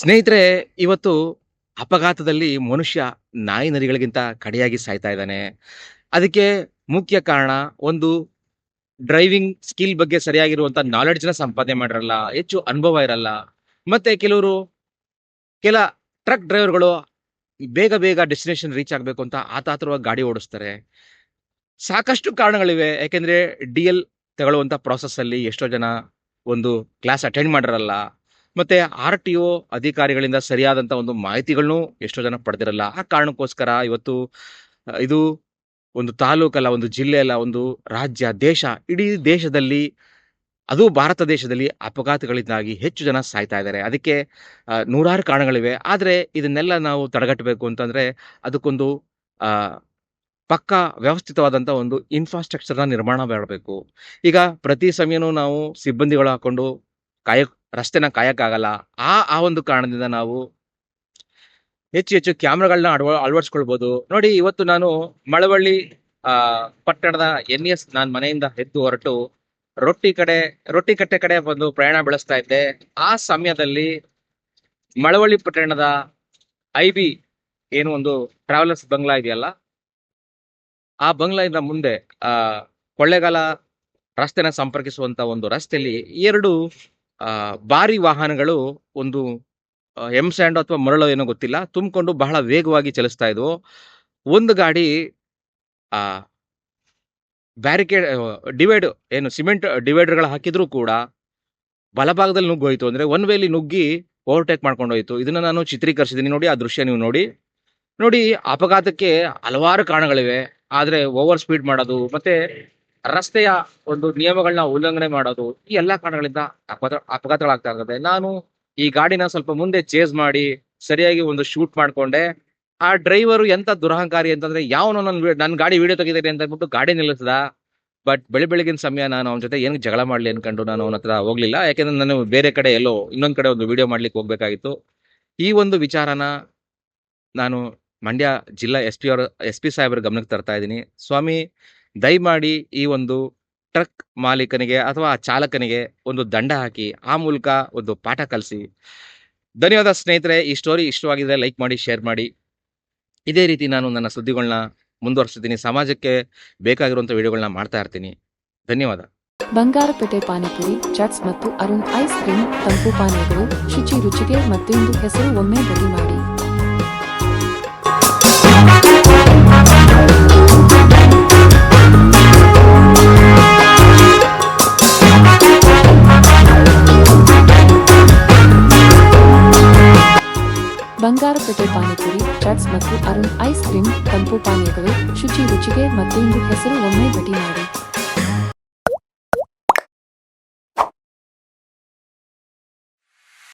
ಸ್ನೇಹಿತರೆ, ಇವತ್ತು ಅಪಘಾತದಲ್ಲಿ ಮನುಷ್ಯ ನಾಯಿ ನರಿಗಳಿಗಿಂತ ಕಡೆಯಾಗಿ ಸಾಯ್ತಾ ಇದ್ದಾನೆ. ಅದಕ್ಕೆ ಮುಖ್ಯ ಕಾರಣ, ಒಂದು ಡ್ರೈವಿಂಗ್ ಸ್ಕಿಲ್ ಬಗ್ಗೆ ಸರಿಯಾಗಿರುವಂತ ನಾಲೆಡ್ಜ್ನ ಸಂಪಾದನೆ ಮಾಡಿರಲ್ಲ, ಹೆಚ್ಚು ಅನುಭವ ಇರಲ್ಲ. ಮತ್ತೆ ಕೆಲವರು, ಕೆಲ ಟ್ರಕ್ ಡ್ರೈವರ್ಗಳು ಬೇಗ ಬೇಗ ಡೆಸ್ಟಿನೇಷನ್ ರೀಚ್ ಆಗಬೇಕು ಅಂತ ಆತಾತರವಾಗಿ ಗಾಡಿ ಓಡಿಸ್ತಾರೆ. ಸಾಕಷ್ಟು ಕಾರಣಗಳಿವೆ, ಯಾಕೆಂದ್ರೆ ಡಿ ಎಲ್ ತಗೊಳ್ಳುವಂತ ಪ್ರಾಸೆಸ್ ಅಲ್ಲಿ ಎಷ್ಟೋ ಜನ ಒಂದು ಕ್ಲಾಸ್ ಅಟೆಂಡ್ ಮಾಡಿರಲ್ಲ. ಮತ್ತೆ ಆರ್ ಟಿ ಒ ಅಧಿಕಾರಿಗಳಿಂದ ಸರಿಯಾದಂತ ಒಂದು ಮಾಹಿತಿಗಳನ್ನು ಎಷ್ಟೋ ಜನ ಪಡೆದಿರಲ್ಲ. ಆ ಕಾರಣಕ್ಕೋಸ್ಕರ ಇವತ್ತು ಇದು ಒಂದು ತಾಲೂಕಲ್ಲ, ಒಂದು ಜಿಲ್ಲೆ ಅಲ್ಲ ಒಂದು ರಾಜ್ಯ, ದೇಶ, ಇಡೀ ದೇಶದಲ್ಲಿ, ಅದು ಭಾರತ ದೇಶದಲ್ಲಿ ಅಪಘಾತಗಳಿಂದಾಗಿ ಹೆಚ್ಚು ಜನ ಸಾಯ್ತಾ ಇದ್ದಾರೆ. ಅದಕ್ಕೆ ನೂರಾರು ಕಾರಣಗಳಿವೆ. ಆದರೆ ಇದನ್ನೆಲ್ಲ ನಾವು ತಡೆಗಟ್ಟಬೇಕು ಅಂತಂದರೆ ಅದಕ್ಕೊಂದು ಪಕ್ಕ ವ್ಯವಸ್ಥಿತವಾದಂಥ ಒಂದು ಇನ್ಫ್ರಾಸ್ಟ್ರಕ್ಚರ್ನ ನಿರ್ಮಾಣ ಮಾಡಬೇಕು. ಈಗ ಪ್ರತಿ ಸಮಯನೂ ನಾವು ಸಿಬ್ಬಂದಿಗಳು ಹಾಕೊಂಡು ಕಾಯಕ್, ರಸ್ತೆನ ಕಾಯಕ್ಕಾಗಲ್ಲ. ಆ ಆ ಒಂದು ಕಾರಣದಿಂದ ನಾವು ಹೆಚ್ಚು ಹೆಚ್ಚು ಕ್ಯಾಮ್ರಾಗಳನ್ನ ಅಳವ, ಅಳವಡಿಸ್ಕೊಳ್ಬೋದು. ನೋಡಿ, ಇವತ್ತು ನಾನು ಮಳವಳ್ಳಿ, ಆ, ಪಟ್ಟಣದ ಎನ್ ಎಸ್ ನಾನ್ ಮನೆಯಿಂದ ಎದ್ದು ಹೊರಟು ರೊಟ್ಟಿ ಕಡೆ, ರೊಟ್ಟಿ ಕಟ್ಟೆ ಕಡೆ ಬಂದು ಪ್ರಯಾಣ ಬೆಳೆಸ್ತಾ ಇದ್ದೆ. ಆ ಸಮಯದಲ್ಲಿ ಮಳವಳ್ಳಿ ಪಟ್ಟಣದ ಐ ಬಿ ಏನು ಒಂದು ಟ್ರಾವೆಲರ್ಸ್ ಬಂಗ್ಲಾ ಇದೆಯಲ್ಲ? ಆ ಬಂಗ್ಲಾದಿಂದ ಮುಂದೆ, ಆ, ಕೊಳ್ಳೆಗಾಲ ರಸ್ತೆನ ಸಂಪರ್ಕಿಸುವಂತ ಒಂದು ರಸ್ತೆಯಲ್ಲಿ ಎರಡು ಭಾರಿ ವಾಹನಗಳು ಒಂದು ಎಂ ಸ್ಯಾಂಡ್ ಅಥವಾ ಮರಳು ಏನೋ ಗೊತ್ತಿಲ್ಲ, ತುಂಬಿಕೊಂಡು ಬಹಳ ವೇಗವಾಗಿ ಚಲಿಸ್ತಾ ಇದ್ವು. ಒಂದು ಗಾಡಿ, ಆ, ಬ್ಯಾರಿಕೇಡ್, ಡಿವೈಡ್, ಏನು ಸಿಮೆಂಟ್ ಡಿವೈಡರ್ಗಳು ಹಾಕಿದ್ರು ಕೂಡ ಬಲಭಾಗದಲ್ಲಿ ನುಗ್ಗೋಯ್ತು. ಅಂದ್ರೆ ಒನ್ ವೇಲಿ ನುಗ್ಗಿ ಓವರ್ಟೇಕ್ ಮಾಡ್ಕೊಂಡು ಹೋಯ್ತು ಇದನ್ನ ನಾನು ಚಿತ್ರೀಕರಿಸಿದ್ದೀನಿ ನೋಡಿ, ಆ ದೃಶ್ಯ ನೀವು ನೋಡಿ. ನೋಡಿ, ಅಪಘಾತಕ್ಕೆ ಹಲವಾರು ಕಾರಣಗಳಿವೆ. ಆದ್ರೆ ಓವರ್ ಸ್ಪೀಡ್ ಮಾಡೋದು, ಮತ್ತೆ ರಸ್ತೆಯ ಒಂದು ನಿಯಮಗಳನ್ನ ಉಲ್ಲಂಘನೆ ಮಾಡೋದು, ಈ ಎಲ್ಲಾ ಕಾರಣಗಳಿಂದ ಅಪಘಾತ ಅಪಘಾತಗಳಾಗ್ತಾ ಇರ್ತದೆ ನಾನು ಈ ಗಾಡಿನ ಸ್ವಲ್ಪ ಮುಂದೆ ಚೇಸ್ ಮಾಡಿ, ಸರಿಯಾಗಿ ಒಂದು ಶೂಟ್ ಮಾಡ್ಕೊಂಡೆ. ಆ ಡ್ರೈವರು ಎಂತ ದುರಹಂಕಾರಿ ಅಂತಂದ್ರೆ, ಯಾವನು ನನ್ನ ನನ್ನ ಗಾಡಿ ವಿಡಿಯೋ ತೆಗಿದಾರೆ ಅಂತ ಅಂದ್ಬಿಟ್ಟು ಗಾಡಿ ನಿಲ್ಲಿಸ್ದ. ಬಟ್ ಬೆಳಿ ಬೆಳಗಿನ ಸಮಯ ನಾನು ಅವನ ಜೊತೆ ಏನು ಜಗಳ ಮಾಡ್ಲಿ ಅನ್ಕೊಂಡು ನಾನು ಅವನ ಹತ್ರ ಹೋಗ್ಲಿಲ್ಲ. ಯಾಕೆಂದ್ರೆ ನಾನು ಬೇರೆ ಕಡೆ ಎಲ್ಲೋ ಇನ್ನೊಂದ್ ಕಡೆ ಒಂದು ವಿಡಿಯೋ ಮಾಡ್ಲಿಕ್ಕೆ ಹೋಗ್ಬೇಕಾಗಿತ್ತು. ಈ ಒಂದು ವಿಚಾರನ ನಾನು ಮಂಡ್ಯ ಜಿಲ್ಲಾ ಎಸ್ ಪಿ ಅವರ ಎಸ್ ಪಿ ಸಾಹೇಬರ ಗಮನಕ್ಕೆ ತರ್ತಾ ಇದ್ದೀನಿ. ಸ್ವಾಮಿ ದಯಮಾಡಿ ಈ ಒಂದು ಟ್ರಕ್ ಮಾಲೀಕನಿಗೆ ಅಥವಾ ಆ ಚಾಲಕನಿಗೆ ಒಂದು ದಂಡ ಹಾಕಿ ಆ ಮೂಲಕ ಒಂದು ಪಾಠ ಕಲಿಸಿ. ಧನ್ಯವಾದ ಸ್ನೇಹಿತರೆ, ಈ ಸ್ಟೋರಿ ಇಷ್ಟವಾಗಿದ್ರೆ ಲೈಕ್ ಮಾಡಿ ಶೇರ್ ಮಾಡಿ. ಇದೇ ರೀತಿ ನಾನು ನನ್ನ ಸುದ್ದಿಗಳನ್ನ ಮುಂದುವರಿಸ್ತೀನಿ ಸಮಾಜಕ್ಕೆ ಬೇಕಾಗಿರುವಂಥ ವಿಡಿಯೋಗಳನ್ನ ಮಾಡ್ತಾ ಇರ್ತೀನಿ. ಧನ್ಯವಾದ. ಬಂಗಾರಪೇಟೆ ಪಾನಿಪುರಿ, ಚಟ್ಸ್ ಮತ್ತು ಅರುಣ್ ಐಸ್ ಕ್ರೀಮ್, ತಂಪು ಪಾನೀಯಗಳು, ಶುಚಿ ರುಚಿಗೆ ಮತ್ತೊಂದು ಹೆಸರು ಒಮ್ಮೆ ಬದಿ ಮಾಡಿ. ಬಂಗಾರಪೇಟೆ ಪಾನಿಪುರಿ ಚಟ್ಸ್ ಮತ್ತು ಅರುಣ್ ಐಸ್ ಕ್ರೀಮ್, ತಂಪು ಪಾನೀಯಗಳು, ಶುಚಿ ರುಚಿಗೆ ಮತ್ತೊಂದು ಹೆಸರು ಒಮ್ಮೆ ಭೇಟಿ ಮಾಡಿ.